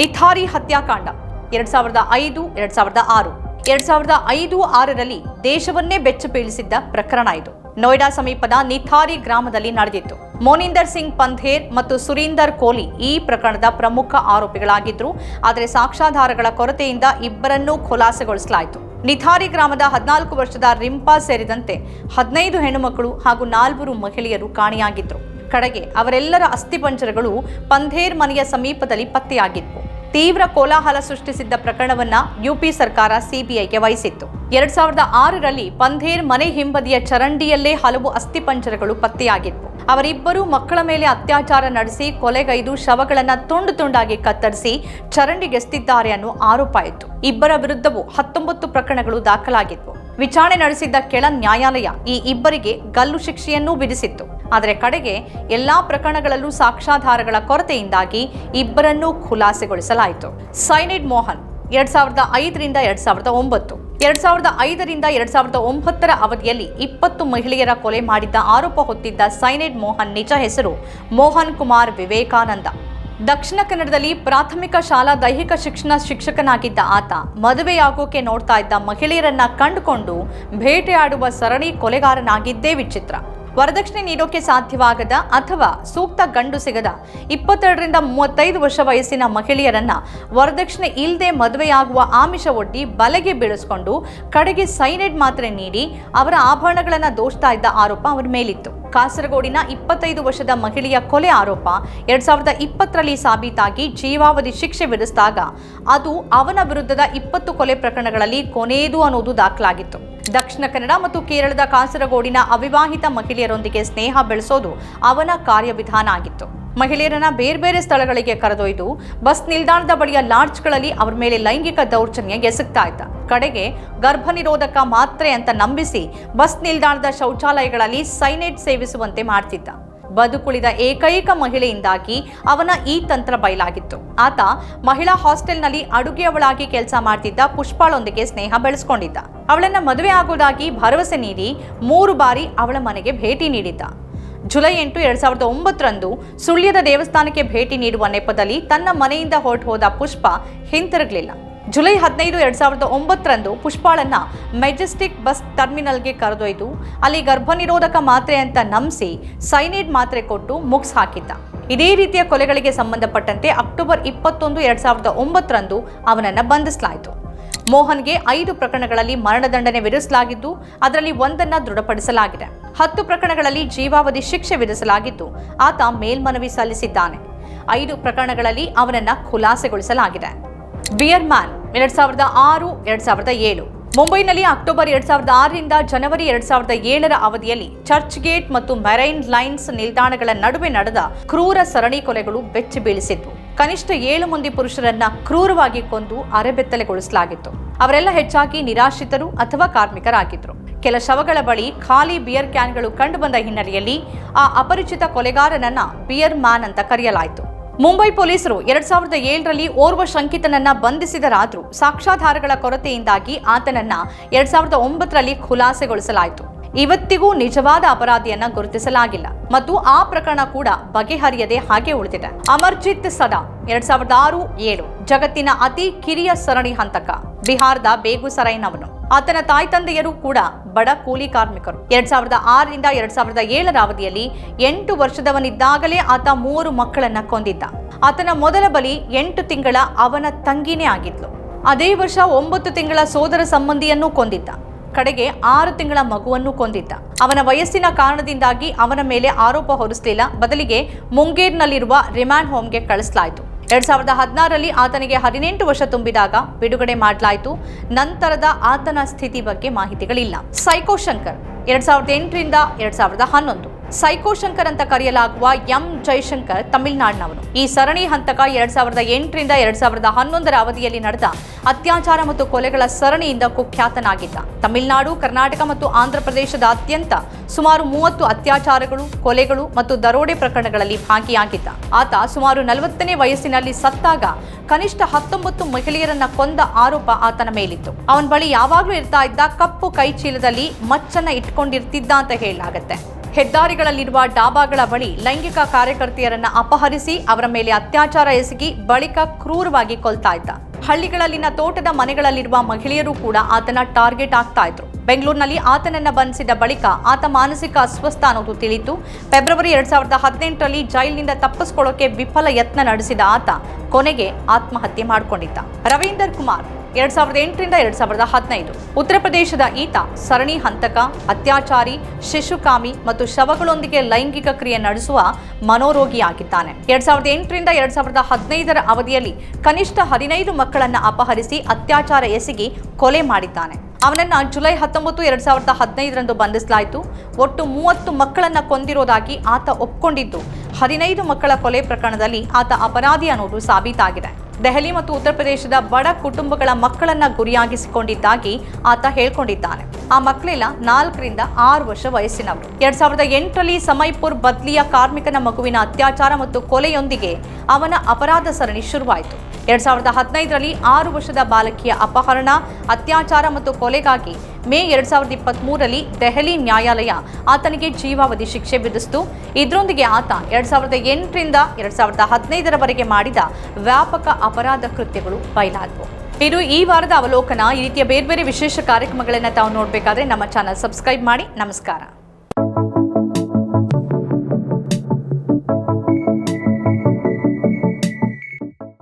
ನಿಥಾರಿ ಹತ್ಯಾಕಾಂಡ, ಎರಡ್ ಸಾವಿರದ ಐದು, ಎರಡ್ ಸಾವಿರದ ಆರು. ಎರಡ್ ಸಾವಿರದ ಐದು ಆರರಲ್ಲಿ ದೇಶವನ್ನೇ ಬೆಚ್ಚು ಬೀಳಿಸಿದ್ದ ಪ್ರಕರಣ ಇದು. ನೋಯ್ಡಾ ಸಮೀಪದ ನಿಥಾರಿ ಗ್ರಾಮದಲ್ಲಿ ನಡೆದಿತ್ತು. ಮೋನಿಂದರ್ ಸಿಂಗ್ ಪಂಥೇರ್ ಮತ್ತು ಸುರೀಂದರ್ ಕೋಲಿ ಈ ಪ್ರಕರಣದ ಪ್ರಮುಖ ಆರೋಪಿಗಳಾಗಿದ್ದರು ಆದರೆ ಸಾಕ್ಷ್ಯಾಧಾರಗಳ ಕೊರತೆಯಿಂದ ಇಬ್ಬರನ್ನೂ ಖುಲಾಸೆಗೊಳಿಸಲಾಯಿತು. ನಿಥಾರಿ ಗ್ರಾಮದ ಹದಿನಾಲ್ಕು ವರ್ಷದ ರಿಂಪಾ ಸೇರಿದಂತೆ ಹದಿನೈದು ಹೆಣ್ಣುಮಕ್ಕಳು ಹಾಗೂ ನಾಲ್ವರು ಮಹಿಳೆಯರು ಕಾಣೆಯಾಗಿದ್ದರು ಕಡೆಗೆ ಅವರೆಲ್ಲರ ಅಸ್ಥಿಪಂಜರಗಳು ಪಂಧೇರ್ ಮನೆಯ ಸಮೀಪದಲ್ಲಿ ಪತ್ತೆಯಾಗಿದ್ವು. ತೀವ್ರ ಕೋಲಾಹಲ ಸೃಷ್ಟಿಸಿದ್ದ ಪ್ರಕರಣವನ್ನ ಯುಪಿ ಸರ್ಕಾರ ಸಿಬಿಐಗೆ ವಹಿಸಿತ್ತು. ಎರಡ್ ಸಾವಿರದ ಆರರಲ್ಲಿ ಪಂಧೇರ್ ಮನೆ ಹಿಂಬದಿಯ ಚರಂಡಿಯಲ್ಲೇ ಹಲವು ಅಸ್ಥಿಪಂಜರಗಳು ಪತ್ತೆಯಾಗಿತ್ತು ಅವರಿಬ್ಬರು ಮಕ್ಕಳ ಮೇಲೆ ಅತ್ಯಾಚಾರ ನಡೆಸಿ ಕೊಲೆಗೈದು ಶವಗಳನ್ನು ತುಂಡು ತುಂಡಾಗಿ ಕತ್ತರಿಸಿ ಚರಂಡಿಗೆಸ್ತಿದ್ದಾರೆ ಅನ್ನೋ ಆರೋಪ ಇತ್ತು. ಇಬ್ಬರ ವಿರುದ್ಧವೂ ಹತ್ತೊಂಬತ್ತು ಪ್ರಕರಣಗಳು ದಾಖಲಾಗಿತ್ತು ವಿಚಾರಣೆ ನಡೆಸಿದ್ದ ಕೆಳ ನ್ಯಾಯಾಲಯ ಈ ಇಬ್ಬರಿಗೆ ಗಲ್ಲು ಶಿಕ್ಷೆಯನ್ನೂ ವಿಧಿಸಿತ್ತು. ಆದರೆ ಕಡೆಗೆ ಎಲ್ಲಾ ಪ್ರಕರಣಗಳಲ್ಲೂ ಸಾಕ್ಷ್ಯಾಧಾರಗಳ ಕೊರತೆಯಿಂದಾಗಿ ಇಬ್ಬರನ್ನೂ ಖುಲಾಸೆಗೊಳಿಸಲಾಯಿತು. ಸೈನೈಡ್ ಮೋಹನ್ ಎರಡ್ ಸಾವಿರದ ಐದರಿಂದ ಎರಡ್ ಸಾವಿರದ ಒಂಬತ್ತು. ಎರಡ್ ಸಾವಿರದ ಐದರಿಂದ ಎರಡ್ ಸಾವಿರದ ಒಂಬತ್ತರ ಅವಧಿಯಲ್ಲಿ ಇಪ್ಪತ್ತು ಮಹಿಳೆಯರ ಕೊಲೆ ಮಾಡಿದ್ದ ಆರೋಪ ಹೊತ್ತಿದ್ದ ಸೈನೈಡ್ ಮೋಹನ್ ನಿಜ ಹೆಸರು ಮೋಹನ್ ಕುಮಾರ್ ವಿವೇಕಾನಂದ. ದಕ್ಷಿಣ ಕನ್ನಡದಲ್ಲಿ ಪ್ರಾಥಮಿಕ ಶಾಲಾ ದೈಹಿಕ ಶಿಕ್ಷಣ ಶಿಕ್ಷಕನಾಗಿದ್ದ ಆತ ಮದುವೆಯಾಗೋಕೆ ನೋಡ್ತಾ ಇದ್ದ ಮಹಿಳೆಯರನ್ನ ಕಂಡುಕೊಂಡು ಭೇಟೆಯಾಡುವ ಸರಣಿ ಕೊಲೆಗಾರನಾಗಿದ್ದೇ ವಿಚಿತ್ರ. ವರದಕ್ಷಿಣೆ ನೀಡೋಕೆ ಸಾಧ್ಯವಾಗದ ಅಥವಾ ಸೂಕ್ತ ಗಂಡು ಸಿಗದ ಇಪ್ಪತ್ತೆರಡರಿಂದ ಮೂವತ್ತೈದು ವರ್ಷ ವಯಸ್ಸಿನ ಮಹಿಳೆಯರನ್ನ ವರದಕ್ಷಿಣೆ ಇಲ್ಲದೆ ಮದುವೆಯಾಗುವ ಆಮಿಷ ಒಡ್ಡಿ ಬಲೆಗೆ ಬೀಳಿಸಿಕೊಂಡು ಕಡೆಗೆ ಸೈನೈಡ್ ಮಾತ್ರೆ ನೀಡಿ ಅವರ ಆಭರಣಗಳನ್ನು ದೋಷ್ತಾ ಇದ್ದ ಆರೋಪ ಅವರ ಮೇಲಿತ್ತು. ಕಾಸರಗೋಡಿನ ಇಪ್ಪತ್ತೈದು ವರ್ಷದ ಮಹಿಳೆಯ ಕೊಲೆ ಆರೋಪ ಎರಡ್ ಸಾವಿರದ ಇಪ್ಪತ್ತರಲ್ಲಿ ಸಾಬೀತಾಗಿ ಜೀವಾವಧಿ ಶಿಕ್ಷೆ ವಿಧಿಸಿದಾಗ ಅದು ಅವನ ವಿರುದ್ಧದ ಇಪ್ಪತ್ತು ಕೊಲೆ ಪ್ರಕರಣಗಳಲ್ಲಿ ಕೊನೆಯದು ಅನ್ನೋದು ದಾಖಲಾಗಿತ್ತು. ದಕ್ಷಿಣ ಕನ್ನಡ ಮತ್ತು ಕೇರಳದ ಕಾಸರಗೋಡಿನ ಅವಿವಾಹಿತ ಮಹಿಳೆಯರೊಂದಿಗೆ ಸ್ನೇಹ ಬೆಳೆಸೋದು ಅವನ ಕಾರ್ಯವಿಧಾನ ಆಗಿತ್ತು. ಮಹಿಳೆಯರನ್ನ ಬೇರೆ ಬೇರೆ ಸ್ಥಳಗಳಿಗೆ ಕರೆದೊಯ್ದು ಬಸ್ ನಿಲ್ದಾಣದ ಬಳಿಯ ಲಾಡ್ಜ್ಗಳಲ್ಲಿ ಅವರ ಮೇಲೆ ಲೈಂಗಿಕ ದೌರ್ಜನ್ಯ ಎಸಗ್ತಾ ಇದ್ದ. ಕಡೆಗೆ ಗರ್ಭ ನಿರೋಧಕ ಮಾತ್ರೆ ಅಂತ ನಂಬಿಸಿ ಬಸ್ ನಿಲ್ದಾಣದ ಶೌಚಾಲಯಗಳಲ್ಲಿ ಸೈನೈಡ್ ಸೇವಿಸುವಂತೆ ಮಾಡ್ತಿದ್ದ. ಬದುಕುಳಿದ ಏಕೈಕ ಮಹಿಳೆಯಿಂದಾಗಿ ಅವನ ಈ ತಂತ್ರ ಬಯಲಾಗಿತ್ತು. ಆತ ಮಹಿಳಾ ಹಾಸ್ಟೆಲ್ನಲ್ಲಿ ಅಡುಗೆಯವಳಾಗಿ ಕೆಲಸ ಮಾಡ್ತಿದ್ದ ಪುಷ್ಪಾಳೊಂದಿಗೆ ಸ್ನೇಹ ಬೆಳೆಸ್ಕೊಂಡಿದ್ದ. ಅವಳನ್ನ ಮದುವೆ ಆಗೋದಾಗಿ ಭರವಸೆ ನೀಡಿ ಮೂರು ಬಾರಿ ಅವಳ ಮನೆಗೆ ಭೇಟಿ ನೀಡಿದ್ದ. ಜುಲೈ ಎಂಟು ಎರಡ್ ಸಾವಿರದ ಒಂಬತ್ತರಂದು ಸುಳ್ಯದ ದೇವಸ್ಥಾನಕ್ಕೆ ಭೇಟಿ ನೀಡುವ ನೆಪದಲ್ಲಿ ತನ್ನ ಮನೆಯಿಂದ ಹೊರಟು ಹೋದ ಪುಷ್ಪ ಹಿಂತಿರುಗಲಿಲ್ಲ. ಜುಲೈ ಹದಿನೈದು, ಎರಡ್ ಸಾವಿರದ ಒಂಬತ್ತರಂದು ಪುಷ್ಪಾಳನ್ನ ಮೆಜೆಸ್ಟಿಕ್ ಬಸ್ ಟರ್ಮಿನಲ್ಗೆ ಕರೆದೊಯ್ದು, ಅಲ್ಲಿ ಗರ್ಭನಿರೋಧಕ ಮಾತ್ರೆ ಅಂತ ನಂಬಿಸಿ ಸೈನೈಡ್ ಮಾತ್ರೆ ಕೊಟ್ಟು ಮುಗ್ಸ್ ಹಾಕಿದ್ದ. ಇದೇ ರೀತಿಯ ಕೊಲೆಗಳಿಗೆ ಸಂಬಂಧಪಟ್ಟಂತೆ ಅಕ್ಟೋಬರ್ ಇಪ್ಪತ್ತೊಂದು, ಎರಡ್ ಸಾವಿರದ ಒಂಬತ್ತರಂದು ಅವನನ್ನು ಬಂಧಿಸಲಾಯಿತು. ಮೋಹನ್ಗೆ ಐದು ಪ್ರಕರಣಗಳಲ್ಲಿ ಮರಣದಂಡನೆ ವಿಧಿಸಲಾಗಿದ್ದು, ಅದರಲ್ಲಿ ಒಂದನ್ನ ದೃಢಪಡಿಸಲಾಗಿದೆ. ಹತ್ತು ಪ್ರಕರಣಗಳಲ್ಲಿ ಜೀವಾವಧಿ ಶಿಕ್ಷೆ ವಿಧಿಸಲಾಗಿದ್ದು, ಆತ ಮೇಲ್ಮನವಿ ಸಲ್ಲಿಸಿದ್ದಾನೆ. ಐದು ಪ್ರಕರಣಗಳಲ್ಲಿ ಅವನನ್ನ ಖುಲಾಸೆಗೊಳಿಸಲಾಗಿದೆ. ಬಿಯರ್ ಮ್ಯಾನ್ ಎರಡ್ ಸಾವಿರದ ಆರು, ಎರಡ್ ಸಾವಿರದ ಏಳು. ಮುಂಬೈನಲ್ಲಿ ಅಕ್ಟೋಬರ್ ಎರಡ್ ಸಾವಿರದ ಆರರಿಂದ ಜನವರಿ ಎರಡ್ ಸಾವಿರದ ಏಳರ ಅವಧಿಯಲ್ಲಿ ಚರ್ಚ್ ಗೇಟ್ ಮತ್ತು ಮೆರೈನ್ ಲೈನ್ಸ್ ನಿಲ್ದಾಣಗಳ ನಡುವೆ ನಡೆದ ಕ್ರೂರ ಸರಣಿ ಕೊಲೆಗಳು ಬೆಚ್ಚಿ ಬೀಳಿಸಿದ್ವು. ಕನಿಷ್ಠ ಏಳು ಮಂದಿ ಪುರುಷರನ್ನ ಕ್ರೂರವಾಗಿ ಕೊಂದು ಅರೆಬೆತ್ತಲೆಗೊಳಿಸಲಾಗಿತ್ತು. ಅವರೆಲ್ಲ ಹೆಚ್ಚಾಗಿ ನಿರಾಶ್ರಿತರು ಅಥವಾ ಕಾರ್ಮಿಕರಾಗಿದ್ದರು ಕೆಲ ಶವಗಳ ಬಳಿ ಖಾಲಿ ಬಿಯರ್ ಕ್ಯಾನ್ಗಳು ಕಂಡುಬಂದ ಹಿನ್ನೆಲೆಯಲ್ಲಿ ಆ ಅಪರಿಚಿತ ಕೊಲೆಗಾರನನ್ನ ಬಿಯರ್ ಮ್ಯಾನ್ ಅಂತ ಕರೆಯಲಾಯಿತು. ಮುಂಬೈ ಪೊಲೀಸರು ಎರಡ್ ಸಾವಿರದ ಏಳರಲ್ಲಿ ಓರ್ವ ಶಂಕಿತನನ್ನ ಬಂಧಿಸಿದರಾದರೂ ಸಾಕ್ಷ್ಯಾಧಾರಗಳ ಕೊರತೆಯಿಂದಾಗಿ ಆತನನ್ನ ಎರಡ್ ಸಾವಿರದ ಒಂಬತ್ತರಲ್ಲಿ ಖುಲಾಸೆಗೊಳಿಸಲಾಯಿತು. ಇವತ್ತಿಗೂ ನಿಜವಾದ ಅಪರಾಧಿಯನ್ನ ಗುರುತಿಸಲಾಗಿಲ್ಲ ಮತ್ತು ಆ ಪ್ರಕರಣ ಕೂಡ ಬಗೆಹರಿಯದೆ ಹಾಗೆ ಉಳಿದಿದೆ. ಅಮರ್ಜಿತ್ ಸದಾ ಎರಡ್ ಸಾವಿರದ ಆರು ಏಳು ಜಗತ್ತಿನ ಅತಿ ಕಿರಿಯ ಸರಣಿ ಹಂತಕ, ಬಿಹಾರದ ಬೇಗುಸರೈನವನು ಆತನ ತಾಯಿ ತಂದೆಯರು ಕೂಡ ಬಡ ಕೂಲಿ ಕಾರ್ಮಿಕರು. ಎರಡ್ ಸಾವಿರದ ಆರರಿಂದ ಎರಡ್ ಸಾವಿರದ ಏಳರ ಅವಧಿಯಲ್ಲಿ ಎಂಟು ವರ್ಷದವನಿದ್ದಾಗಲೇ ಆತ ಮೂರು ಮಕ್ಕಳನ್ನ ಕೊಂದಿದ್ದ. ಆತನ ಮೊದಲ ಬಲಿ ಎಂಟು ತಿಂಗಳ ಅವನ ತಂಗಿನೇ ಆಗಿದ್ಲು. ಅದೇ ವರ್ಷ ಒಂಬತ್ತು ತಿಂಗಳ ಸೋದರ ಸಂಬಂಧಿಯನ್ನೂ ಕೊಂದಿದ್ದ. ಕಡೆಗೆ ಆರು ತಿಂಗಳ ಮಗುವನ್ನು ಕೊಂದಿದ್ದ. ಅವನ ವಯಸ್ಸಿನ ಕಾರಣದಿಂದಾಗಿ ಅವನ ಮೇಲೆ ಆರೋಪ ಹೊರಿಸಲಿಲ್ಲ. ಬದಲಿಗೆ ಮುಂಗೇರ್ನಲ್ಲಿರುವ ರಿಮ್ಯಾಂಡ್ ಹೋಮ್ಗೆ ಕಳಿಸಲಾಯಿತು. ಎರಡ್ ಸಾವಿರದ ಹದಿನಾರರಲ್ಲಿ ಆತನಿಗೆ ಹದಿನೆಂಟು ವರ್ಷ ತುಂಬಿದಾಗ ಬಿಡುಗಡೆ ಮಾಡಲಾಯಿತು. ನಂತರದ ಆತನ ಸ್ಥಿತಿ ಬಗ್ಗೆ ಮಾಹಿತಿಗಳಿಲ್ಲ. ಸೈಕೋ ಶಂಕರ್, ಎರಡ್ ಸಾವಿರದ ಎಂಟರಿಂದ ಎರಡ್ ಸಾವಿರದ ಹನ್ನೊಂದು. ಸೈಕೋ ಶಂಕರ್ ಅಂತ ಕರೆಯಲಾಗುವ ಎಂ ಜೈಶಂಕರ್ ತಮಿಳುನಾಡಿನವನು. ಈ ಸರಣಿ ಹಂತಕ ಎರಡ್ ಸಾವಿರದ ಎಂಟರಿಂದ ಎರಡ್ ಸಾವಿರದ ಹನ್ನೊಂದರ ಅವಧಿಯಲ್ಲಿ ನಡೆದ ಅತ್ಯಾಚಾರ ಮತ್ತು ಕೊಲೆಗಳ ಸರಣಿಯಿಂದ ಕುಖ್ಯಾತನಾಗಿದ್ದ. ತಮಿಳುನಾಡು, ಕರ್ನಾಟಕ ಮತ್ತು ಆಂಧ್ರ ಪ್ರದೇಶದಾದ್ಯಂತ ಸುಮಾರು ಮೂವತ್ತು ಅತ್ಯಾಚಾರಗಳು, ಕೊಲೆಗಳು ಮತ್ತು ದರೋಡೆ ಪ್ರಕರಣಗಳಲ್ಲಿ ಭಾಗಿಯಾಗಿದ್ದ. ಆತ ಸುಮಾರು ನಲವತ್ತನೇ ವಯಸ್ಸಿನಲ್ಲಿ ಸತ್ತಾಗ ಕನಿಷ್ಠ ಹತ್ತೊಂಬತ್ತು ಮಹಿಳೆಯರನ್ನ ಕೊಂದ ಆರೋಪ ಆತನ ಮೇಲಿತ್ತು. ಅವನ ಬಳಿ ಯಾವಾಗಲೂ ಇರ್ತಾ ಇದ್ದ ಕಪ್ಪು ಕೈ ಚೀಲದಲ್ಲಿ ಮಚ್ಚನ್ನ ಇಟ್ಕೊಂಡಿರ್ತಿದ್ದ ಅಂತ ಹೇಳಲಾಗತ್ತೆ. ಹೆದ್ದಾರಿಗಳಲ್ಲಿರುವ ಡಾಬಾಗಳ ಬಳಿ ಲೈಂಗಿಕ ಕಾರ್ಯಕರ್ತೆಯರನ್ನ ಅಪಹರಿಸಿ ಅವರ ಮೇಲೆ ಅತ್ಯಾಚಾರ ಎಸಗಿ ಬಳಿಕ ಕ್ರೂರವಾಗಿ ಕೊಲ್ತಾ ಇದ್ದ. ಹಳ್ಳಿಗಳಲ್ಲಿನ ತೋಟದ ಮನೆಗಳಲ್ಲಿರುವ ಮಹಿಳೆಯರು ಕೂಡ ಆತನ ಟಾರ್ಗೆಟ್ ಆಗ್ತಾ ಇದ್ರು. ಬೆಂಗಳೂರಿನಲ್ಲಿ ಆತನನ್ನ ಬಂಧಿಸಿದ ಬಳಿಕ ಆತ ಮಾನಸಿಕ ಅಸ್ವಸ್ಥ ಅನ್ನೋದು ತಿಳಿತು ಫೆಬ್ರವರಿ ಎರಡ್ ಸಾವಿರದ ಹದಿನೆಂಟರಲ್ಲಿ ಜೈಲಿನಿಂದ ತಪ್ಪಿಸ್ಕೊಳ್ಳೋಕೆ ವಿಫಲ ಯತ್ನ ನಡೆಸಿದ ಆತ ಕೊನೆಗೆ ಆತ್ಮಹತ್ಯೆ ಮಾಡಿಕೊಂಡಿದ್ದ. ರವೀಂದರ್ ಕುಮಾರ್ ಎರಡ್ ಸಾವಿರದ ಎಂಟರಿಂದ ಎರಡ್ ಸಾವಿರದ ಹದಿನೈದು. ಉತ್ತರ ಪ್ರದೇಶದ ಈತ ಸರಣಿ ಹಂತಕ, ಅತ್ಯಾಚಾರಿ, ಶಿಶುಕಾಮಿ ಮತ್ತು ಶವಗಳೊಂದಿಗೆ ಲೈಂಗಿಕ ಕ್ರಿಯೆ ನಡೆಸುವ ಮನೋರೋಗಿಯಾಗಿದ್ದಾನೆ. ಎರಡ್ ಸಾವಿರದ ಎಂಟರಿಂದ ಎರಡ್ ಸಾವಿರದ ಹದಿನೈದರ ಅವಧಿಯಲ್ಲಿ ಕನಿಷ್ಠ ಹದಿನೈದು ಮಕ್ಕಳನ್ನು ಅಪಹರಿಸಿ ಅತ್ಯಾಚಾರ ಎಸಗಿ ಕೊಲೆ ಮಾಡಿದ್ದಾನೆ. ಅವನನ್ನ ಜುಲೈ ಹತ್ತೊಂಬತ್ತು, ಎರಡ್ ಸಾವಿರದ ಹದಿನೈದರಂದು ಬಂಧಿಸಲಾಯಿತು. ಒಟ್ಟು ಮೂವತ್ತು ಮಕ್ಕಳನ್ನ ಕೊಂದಿರೋದಾಗಿ ಆತ ಒಪ್ಕೊಂಡಿದ್ದು, ಹದಿನೈದು ಮಕ್ಕಳ ಕೊಲೆ ಪ್ರಕರಣದಲ್ಲಿ ಆತ ಅಪರಾಧಿ ಅನ್ನೋದು ಸಾಬೀತಾಗಿದೆ. ದೆಹಲಿ ಮತ್ತು ಉತ್ತರ ಪ್ರದೇಶದ ಬಡ ಕುಟುಂಬಗಳ ಮಕ್ಕಳನ್ನ ಗುರಿಯಾಗಿಸಿಕೊಂಡಿದ್ದಾಗಿ ಆತ ಹೇಳ್ಕೊಂಡಿದ್ದಾನೆ. ಆ ಮಕ್ಕಳೆಲ್ಲ ನಾಲ್ಕರಿಂದ ಆರು ವರ್ಷ ವಯಸ್ಸಿನವರು. ಎರಡ್ ಸಾವಿರದ ಎಂಟರಲ್ಲಿ ಸಮೈಪುರ್ ಬದ್ಲಿಯ ಕಾರ್ಮಿಕನ ಮಗುವಿನ ಅತ್ಯಾಚಾರ ಮತ್ತು ಕೊಲೆಯೊಂದಿಗೆ ಅವನ ಅಪರಾಧ ಸರಣಿ ಶುರುವಾಯಿತು. ಎರಡ್ ಸಾವಿರದ ಹದಿನೈದರಲ್ಲಿ ಆರು ವರ್ಷದ ಬಾಲಕಿಯ ಅಪಹರಣ, ಅತ್ಯಾಚಾರ ಮತ್ತು ಕೊಲೆಗಾಗಿ ಮೇ ಎರಡ್ ಸಾವಿರದ ಇಪ್ಪತ್ತ್ ಮೂರರಲ್ಲಿ ದೆಹಲಿ ನ್ಯಾಯಾಲಯ ಆತನಿಗೆ ಜೀವಾವಧಿ ಶಿಕ್ಷೆ ವಿಧಿಸಿತು. ಇದರೊಂದಿಗೆ ಆತ ಎರಡ್ ಸಾವಿರದ ಎಂಟರಿಂದ ಎರಡ್ ಸಾವಿರದ ಹದಿನೈದರವರೆಗೆ ಮಾಡಿದ ವ್ಯಾಪಕ ಅಪರಾಧ ಕೃತ್ಯಗಳು ಬಯಲಾದವು. ಇದು ಈ ವಾರದ ಅವಲೋಕನ ಈ ರೀತಿಯ ಬೇರೆ ಬೇರೆ ವಿಶೇಷ ಕಾರ್ಯಕ್ರಮಗಳನ್ನು ತಾವು ನೋಡಬೇಕಾದ್ರೆ ನಮ್ಮ ಚಾನಲ್ ಸಬ್ಸ್ಕ್ರೈಬ್ ಮಾಡಿ. ನಮಸ್ಕಾರ.